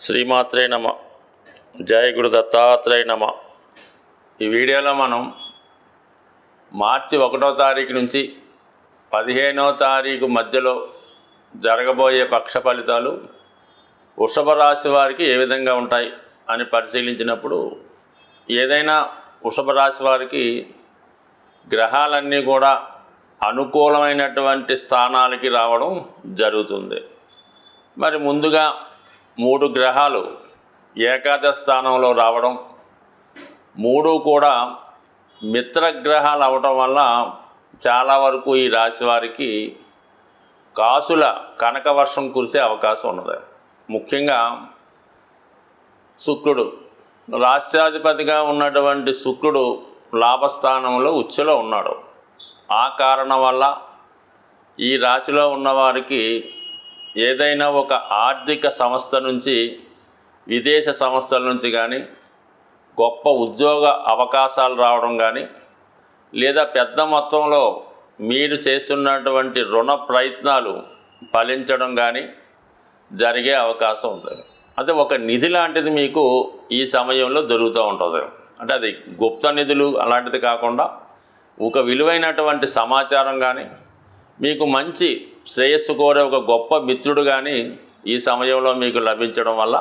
శ్రీమాత్రే నమ. జయ గురు దత్తాత్రేయ నమ. ఈ వీడియోలో మనం మార్చి ఒకటో తారీఖు నుంచి పదిహేనో తారీఖు మధ్యలో జరగబోయే పక్ష ఫలితాలు వృషభ రాశి వారికి ఏ విధంగా ఉంటాయి అని పరిశీలించినప్పుడు ఏదైనా వృషభ రాశి వారికి గ్రహాలన్నీ కూడా అనుకూలమైనటువంటి స్థానాలకి రావడం జరుగుతుంది. మరి ముందుగా మూడు గ్రహాలు ఏకాదశ స్థానంలో రావడం మూడు కూడా మిత్రగ్రహాలు అవటం వల్ల చాలా వరకు ఈ రాశి వారికి కాసుల కనక వర్షం కురిసే అవకాశం ఉన్నది. ముఖ్యంగా శుక్రుడు రాష్ట్రాధిపతిగా ఉన్నటువంటి శుక్రుడు లాభస్థానంలో ఉచ్చలో ఉన్నాడు. ఆ కారణం వల్ల ఈ రాశిలో ఉన్నవారికి ఏదైనా ఒక ఆర్థిక సంస్థ నుంచి విదేశ సంస్థల నుంచి కానీ గొప్ప ఉద్యోగ అవకాశాలు రావడం కానీ లేదా పెద్ద మొత్తంలో మీరు చేస్తున్నటువంటి రుణ ప్రయత్నాలు ఫలించడం కానీ జరిగే అవకాశం ఉంది. అదే ఒక నిధి లాంటిది మీకు ఈ సమయంలో దొరుకుతూ ఉంటుంది. అంటే అది గుప్త నిధులు అలాంటిది కాకుండా ఒక విలువైనటువంటి సమాచారం కానీ మీకు మంచి శ్రేయస్సు కోరే ఒక గొప్ప మిత్రుడు కానీ ఈ సమయంలో మీకు లభించడం వల్ల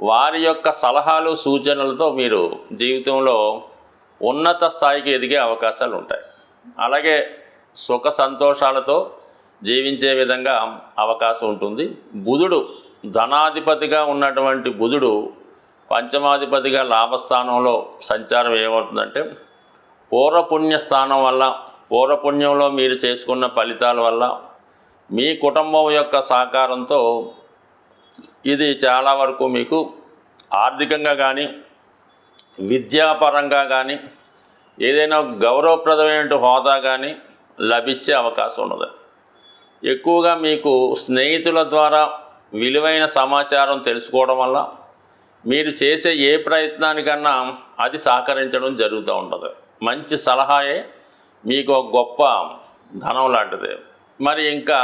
వారి యొక్క సలహాలు సూచనలతో మీరు జీవితంలో ఉన్నత స్థాయికి ఎదిగే అవకాశాలు ఉంటాయి. అలాగే సుఖ సంతోషాలతో జీవించే విధంగా అవకాశం ఉంటుంది. బుధుడు ధనాధిపతిగా ఉన్నటువంటి బుధుడు పంచమాధిపతిగా లాభస్థానంలో సంచారం ఏమవుతుందంటే పూర్వపుణ్య స్థానం వల్ల పూర్వపుణ్యంలో మీరు చేసుకున్న ఫలితాల వల్ల మీ కుటుంబం యొక్క సహకారంతో ఇది చాలా వరకు మీకు ఆర్థికంగా కానీ విద్యాపరంగా కానీ ఏదైనా గౌరవప్రదమైన హోదా కానీ లభించే అవకాశం ఉన్నది. ఎక్కువగా మీకు స్నేహితుల ద్వారా విలువైన సమాచారం తెలుసుకోవడం వల్ల మీరు చేసే ఏ ప్రయత్నానికన్నా అది సహకరించడం జరుగుతూ ఉంటుంది. మంచి సలహాయే మీకు ఒక గొప్ప ధనం లాంటిది. మరి ఇంకా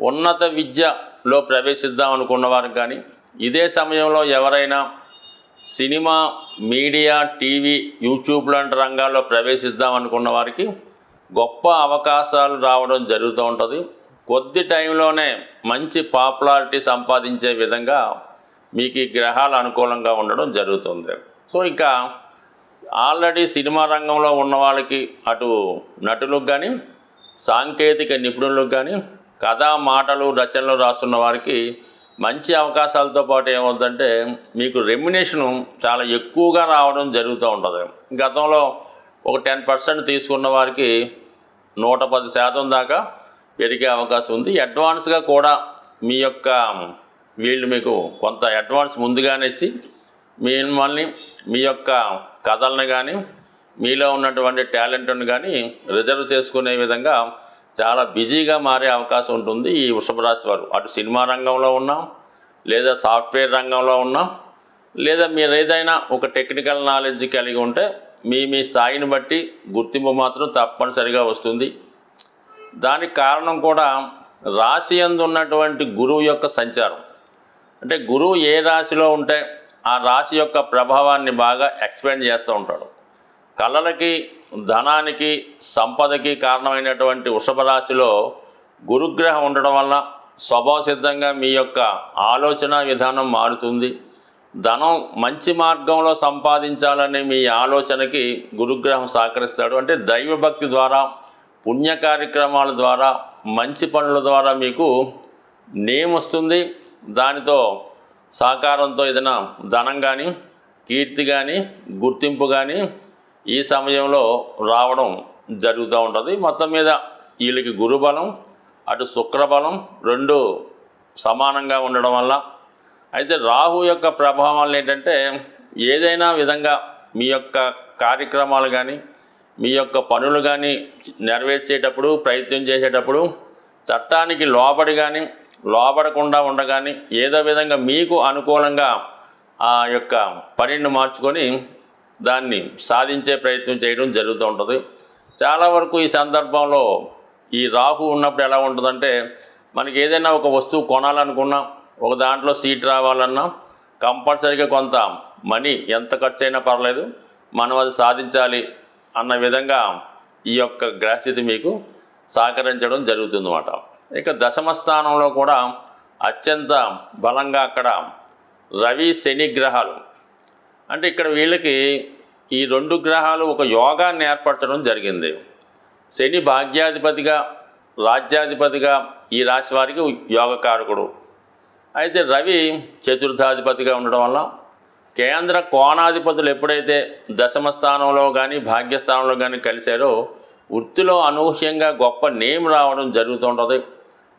ఉన్నత విద్యలో ప్రవేశిద్దాం అనుకున్నవారు కానీ ఇదే సమయంలో ఎవరైనా సినిమా మీడియా టీవీ యూట్యూబ్ లాంటి రంగాల్లో ప్రవేశిద్దాం అనుకున్న వారికి గొప్ప అవకాశాలు రావడం జరుగుతూ ఉంటుంది. కొద్ది టైంలోనే మంచి పాపులారిటీ సంపాదించే విధంగా మీకు ఈ గ్రహాలు అనుకూలంగా ఉండడం జరుగుతుంది. సో ఇంకా ఆల్రెడీ సినిమా రంగంలో ఉన్న వాళ్ళకి అటు నటులకు కానీ సాంకేతిక నిపుణులకు కానీ కథా మాటలు రచనలు రాస్తున్న వారికి మంచి అవకాశాలతో పాటు ఏమవుతుందంటే మీకు రెమ్యునేషను చాలా ఎక్కువగా రావడం జరుగుతూ ఉంటుంది. గతంలో ఒక టెన్ పర్సెంట్ తీసుకున్న వారికి నూట పది శాతం దాకా పెరిగే అవకాశం ఉంది. అడ్వాన్స్గా కూడా మీ యొక్క వీళ్ళు మీకు కొంత అడ్వాన్స్ ముందుగానే ఇచ్చి మిమ్మల్ని మీ యొక్క కథలను కానీ మీలో ఉన్నటువంటి టాలెంట్ను కానీ రిజర్వ్ చేసుకునే విధంగా చాలా బిజీగా మారే అవకాశం ఉంటుంది ఈ వృషభ రాశి వారు. అటు సినిమా రంగంలో ఉన్నాం లేదా సాఫ్ట్వేర్ రంగంలో ఉన్నాం లేదా మీరు ఏదైనా ఒక టెక్నికల్ నాలెడ్జ్ కలిగి ఉంటే మీ మీ స్థాయిని బట్టి గుర్తింపు మాత్రం తప్పనిసరిగా వస్తుంది. దానికి కారణం కూడా రాశి అందు ఉన్నటువంటి గురువు యొక్క సంచారం. అంటే గురువు ఏ రాశిలో ఉంటే ఆ రాశి యొక్క ప్రభావాన్ని బాగా ఎక్స్పెండ్ చేస్తూ ఉంటాడు. కళలకి ధనానికి సంపదకి కారణమైనటువంటి వృషభరాశిలో గురుగ్రహం ఉండడం వల్ల స్వభావ సిద్ధంగా మీ యొక్క ఆలోచన విధానం మారుతుంది. ధనం మంచి మార్గంలో సంపాదించాలనే మీ ఆలోచనకి గురుగ్రహం సహకరిస్తాడు. అంటే దైవభక్తి ద్వారా పుణ్య కార్యక్రమాల ద్వారా మంచి పనుల ద్వారా మీకు నేమ్ వస్తుంది. దానితో సహకారంతో ఏదైనా ధనం కానీ కీర్తి కానీ గుర్తింపు కానీ ఈ సమయంలో రావడం జరుగుతూ ఉంటుంది. మొత్తం మీద వీళ్ళకి గురుబలం అటు శుక్రబలం రెండు సమానంగా ఉండడం వల్ల అయితే రాహు యొక్క ప్రభావం వల్ల ఏంటంటే ఏదైనా విధంగా మీ యొక్క కార్యక్రమాలు కానీ మీ యొక్క పనులు కానీ నెరవేర్చేటప్పుడు ప్రయత్నం చేసేటప్పుడు చట్టానికి లోబడి కానీ లోబడకుండా ఉండగాని ఏదో విధంగా మీకు అనుకూలంగా ఆ యొక్క పనిని మార్చుకొని దాన్ని సాధించే ప్రయత్నం చేయడం జరుగుతూ ఉంటుంది. చాలా వరకు ఈ సందర్భంలో ఈ రాహు ఉన్నప్పుడు ఎలా ఉంటుందంటే మనకి ఏదైనా ఒక వస్తువు కొనాలనుకున్నా ఒక దాంట్లో సీట్ రావాలన్నా కంపల్సరీగా కొంత మనీ ఎంత ఖర్చు అయినా పర్లేదు మనం అది సాధించాలి అన్న విధంగా ఈ యొక్క గ్రహస్థితి మీకు సహకరించడం జరుగుతుందన్నమాట. ఇక దశమ స్థానంలో కూడా అత్యంత బలంగా అక్కడ రవి శని గ్రహాలు అంటే ఇక్కడ వీళ్ళకి ఈ రెండు గ్రహాలు ఒక యోగాన్ని ఏర్పరచడం జరిగింది. శని భాగ్యాధిపతిగా రాజ్యాధిపతిగా ఈ రాశి వారికి యోగకారకుడు అయితే రవి చతుర్థాధిపతిగా ఉండడం వల్ల కేంద్ర కోణాధిపతులు ఎప్పుడైతే దశమ స్థానంలో కానీ భాగ్యస్థానంలో కానీ కలిశారో వృత్తిలో అనూహ్యంగా గొప్ప నేమ్ రావడం జరుగుతుంటుంది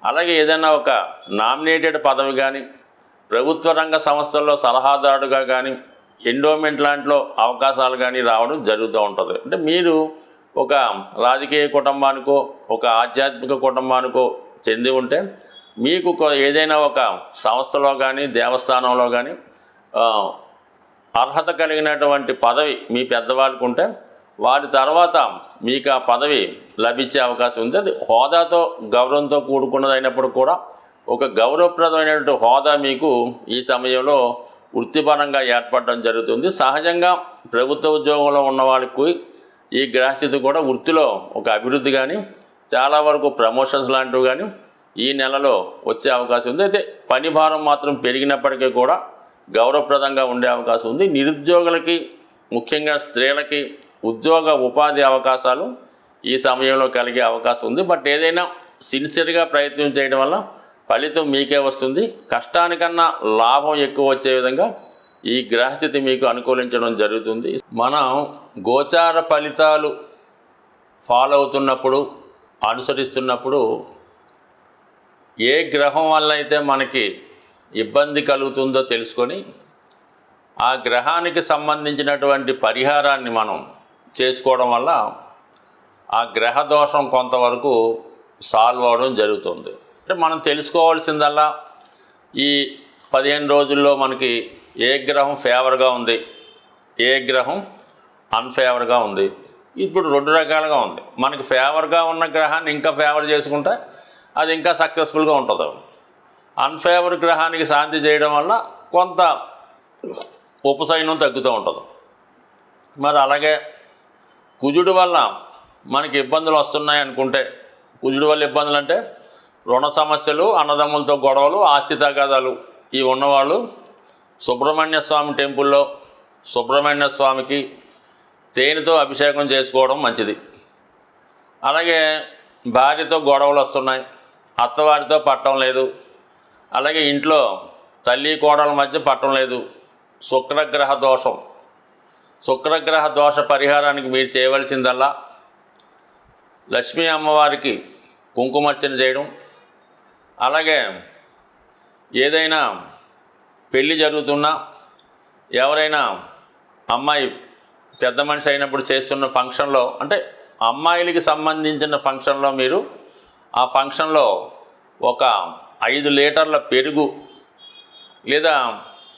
అలాగే ఏదైనా ఒక నామినేటెడ్ పదవి కానీ ప్రభుత్వ రంగ సంస్థల్లో సలహాదారుడుగా కానీ ఎండోమెంట్ లాంటిలో అవకాశాలు కానీ రావడం జరుగుతూ ఉంటుంది. అంటే మీరు ఒక రాజకీయ కుటుంబానికో ఒక ఆధ్యాత్మిక కుటుంబానికో చెంది ఉంటే మీకు ఏదైనా ఒక సంస్థలో కానీ దేవస్థానంలో కానీ అర్హత కలిగినటువంటి పదవి మీ పెద్దవాళ్ళకు ఉంటే వారి తర్వాత మీకు ఆ పదవి లభించే అవకాశం ఉంది. అది హోదాతో గౌరవంతో కూడుకున్నదైనప్పుడు కూడా ఒక గౌరవప్రదమైనటువంటి హోదా మీకు ఈ సమయంలో వృత్తిపరంగా ఏర్పడడం జరుగుతుంది. సహజంగా ప్రభుత్వ ఉద్యోగంలో ఉన్న వాళ్ళకి ఈ గ్రహస్థితి కూడా వృత్తిలో ఒక అభివృద్ధి కానీ చాలా వరకు ప్రమోషన్స్ లాంటివి కానీ ఈ నెలలో వచ్చే అవకాశం ఉంది. అయితే పని భారం మాత్రం పెరిగినప్పటికీ కూడా గౌరవప్రదంగా ఉండే అవకాశం ఉంది. నిరుద్యోగులకి ముఖ్యంగా స్త్రీలకి ఉద్యోగ ఉపాధి అవకాశాలు ఈ సమయంలో కలిగే అవకాశం ఉంది. బట్ ఏదైనా సిన్సియర్గా ప్రయత్నం చేయడం వల్ల ఫలితం మీకే వస్తుంది. కష్టానికన్నా లాభం ఎక్కువ వచ్చే విధంగా ఈ గ్రహస్థితి మీకు అనుకూలించడం జరుగుతుంది. మనం గోచార ఫలితాలు ఫాలో అవుతున్నప్పుడు అనుసరిస్తున్నప్పుడు ఏ గ్రహం వల్ల అయితే మనకి ఇబ్బంది కలుగుతుందో తెలుసుకొని ఆ గ్రహానికి సంబంధించినటువంటి పరిహారాన్ని మనం చేసుకోవడం వల్ల ఆ గ్రహ దోషం కొంతవరకు సాల్వ్ అవడం జరుగుతుంది. అంటే మనం తెలుసుకోవాల్సిందల్లా ఈ పదిహేను రోజుల్లో మనకి ఏ గ్రహం ఫేవర్గా ఉంది ఏ గ్రహం అన్ఫేవర్గా ఉంది ఇప్పుడు రెండు రకాలుగా ఉంది. మనకి ఫేవర్గా ఉన్న గ్రహాన్ని ఇంకా ఫేవర్ చేసుకుంటే అది ఇంకా సక్సెస్ఫుల్గా ఉంటుంది. అన్ఫేవర్ గ్రహానికి శాంతి చేయడం వల్ల కొంత ఉపశయనం తగ్గుతూ ఉంటుంది. మరి అలాగే కుజుడు వల్ల మనకి ఇబ్బందులు వస్తున్నాయి అనుకుంటే కుజుడు వల్ల ఇబ్బందులు అంటే రుణ సమస్యలు అన్నదమ్ములతో గొడవలు ఆస్తి తగాదాలు ఇవి ఉన్నవాళ్ళు సుబ్రహ్మణ్య స్వామి టెంపుల్లో సుబ్రహ్మణ్య స్వామికి తేనెతో అభిషేకం చేసుకోవడం మంచిది. అలాగే భార్యతో గొడవలు వస్తున్నాయి. అత్తవారితో పట్టం లేదు. అలాగే ఇంట్లో తల్లి కోడల మధ్య పట్టం లేదు. శుక్రగ్రహ దోషం. శుక్రగ్రహ దోష పరిహారానికి మీరు చేయవలసిందల్లా లక్ష్మీ అమ్మవారికి కుంకుమర్చన చేయడం అలాగే ఏదైనా పెళ్ళి జరుగుతున్నా ఎవరైనా అమ్మాయి పెద్ద మనిషి అయినప్పుడు చేస్తున్న ఫంక్షన్లో అంటే అమ్మాయిలకి సంబంధించిన ఫంక్షన్లో మీరు ఆ ఫంక్షన్లో ఒక ఐదు లీటర్ల పెరుగు లేదా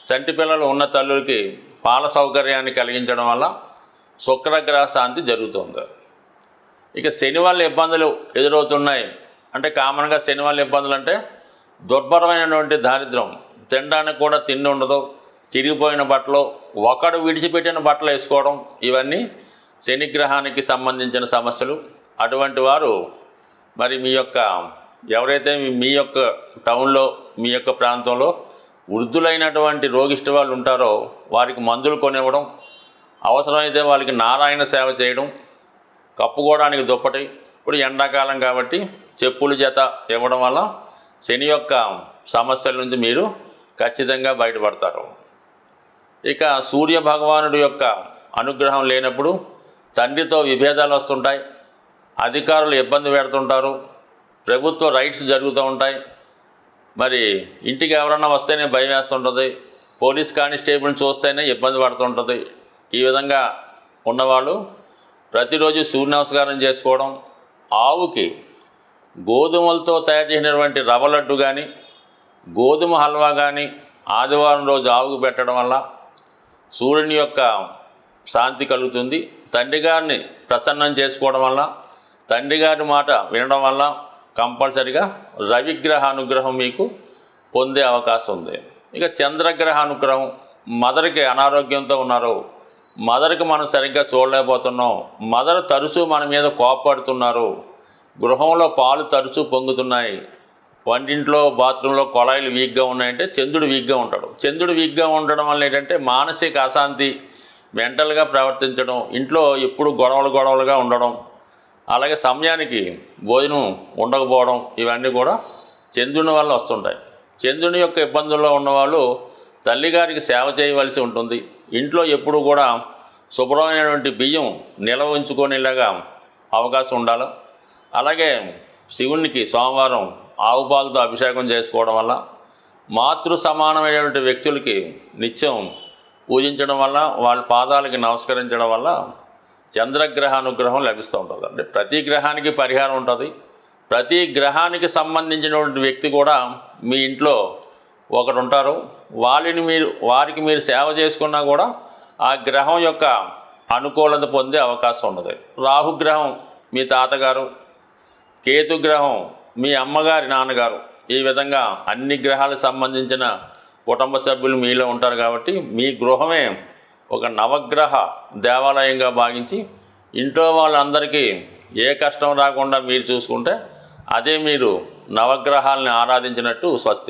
చంటి పిల్లలు ఉన్న తల్లులకి పాల సౌకర్యాన్ని కలిగించడం వల్ల శుక్రగ్రహ శాంతి జరుగుతుంది. ఇక శని వల్ల ఇబ్బందులు ఎదురవుతున్నాయి. అంటే కామన్గా శని వల్ల ఇబ్బందులు అంటే దుర్భరమైనటువంటి దారిద్ర్యం. తినడానికి కూడా తిండి ఉండదు. చిరిగిపోయిన బట్టలు ఒకడు విడిచిపెట్టిన బట్టలు వేసుకోవడం ఇవన్నీ శనిగ్రహానికి సంబంధించిన సమస్యలు. అటువంటి వారు మరి మీ యొక్క ఎవరైతే మీ- యొక్క టౌన్లో మీ యొక్క ప్రాంతంలో వృద్ధులైనటువంటి రోగిష్ట వాళ్ళు ఉంటారో వారికి మందులు కొనివ్వడం అవసరమైతే వాళ్ళకి నారాయణ సేవ చేయడం కప్పుకోవడానికి దుప్పటి ఇప్పుడు ఎండాకాలం కాబట్టి చెప్పులు జత ఇవ్వడం వల్ల శని యొక్క సమస్యల నుంచి మీరు ఖచ్చితంగా బయటపడతారు. ఇక సూర్య భగవానుడి యొక్క అనుగ్రహం లేనప్పుడు తండ్రితో విభేదాలు వస్తుంటాయి అధికారులు ఇబ్బంది పెడుతుంటారు ప్రభుత్వ రైట్స్ జరుగుతూ ఉంటాయి. మరి ఇంటికి ఎవరన్నా వస్తేనే భయం వేస్తుంటుంది పోలీస్ కానిస్టేబుల్ని చూస్తేనే ఇబ్బంది పడుతుంటుంది. ఈ విధంగా ఉన్నవాళ్ళు ప్రతిరోజు సూర్య నమస్కారం చేసుకోవడం ఆవుకి గోధుమలతో తయారు చేసినటువంటి రవ్వ లడ్డు కానీ గోధుమ హల్వా కానీ ఆదివారం రోజు ఆవుకు పెట్టడం వల్ల సూర్యుని యొక్క శాంతి కలుగుతుంది. తండ్రి గారిని ప్రసన్నం చేసుకోవడం వల్ల తండ్రి గారి మాట వినడం వల్ల కంపల్సరిగా రవిగ్రహ అనుగ్రహం మీకు పొందే అవకాశం ఉంది. ఇక చంద్రగ్రహ అనుగ్రహం మదర్కి అనారోగ్యంతో ఉన్నారు. మదర్కి మనం సరిగ్గా చూడలేకపోతున్నాం. మదర్ తరచూ మన మీద కోపడుతున్నారు. గృహంలో పాలు తరచూ పొంగుతున్నాయి. వంటింట్లో బాత్రూంలో కొళాయిలు వీక్గా ఉన్నాయంటే చంద్రుడు వీక్గా ఉంటాడు. చంద్రుడు వీక్గా ఉండడం వల్ల ఏంటంటే మానసిక అశాంతి మెంటల్గా ప్రవర్తించడం ఇంట్లో ఎప్పుడు గొడవలు గొడవలుగా ఉండడం అలాగే సమయానికి భోజనం ఉండకపోవడం ఇవన్నీ కూడా చంద్రుని వల్ల వస్తుంటాయి. చంద్రుని యొక్క ఇబ్బందుల్లో ఉన్నవాళ్ళు తల్లిగారికి సేవ చేయవలసి ఉంటుంది. ఇంట్లో ఎప్పుడు కూడా శుభ్రమైనటువంటి బియ్యం నిల్వ ఉంచుకునేలాగా అవకాశం ఉండాలి. అలాగే శివునికి సోమవారం ఆవు పాలతో అభిషేకం చేసుకోవడం వల్ల మాతృ సమానమైనటువంటి వ్యక్తులకి నిత్యం పూజించడం వల్ల వాళ్ళ పాదాలకి నమస్కరించడం వల్ల చంద్రగ్రహ అనుగ్రహం లభిస్తూ ఉంటుంది. అంటే ప్రతి గ్రహానికి పరిహారం ఉంటుంది. ప్రతి గ్రహానికి సంబంధించినటువంటి వ్యక్తి కూడా మీ ఇంట్లో ఒకడు ఉంటారు. వాళ్ళని మీరు వారికి మీరు సేవ చేసుకున్నా కూడా ఆ గ్రహం యొక్క అనుకూలత పొందే అవకాశం ఉన్నది. రాహుగ్రహం మీ తాతగారు కేతుగ్రహం మీ అమ్మగారి నాన్నగారు. ఈ విధంగా అన్ని గ్రహాలకు సంబంధించిన కుటుంబ సభ్యులు మీలో ఉంటారు కాబట్టి మీ గృహమే ఒక నవగ్రహ దేవాలయంగా భావించి ఇంట్లో వాళ్ళందరికీ ఏ కష్టం రాకుండా మీరు చూసుకుంటే అదే మీరు నవగ్రహాలని ఆరాధించినట్టు స్వస్తి.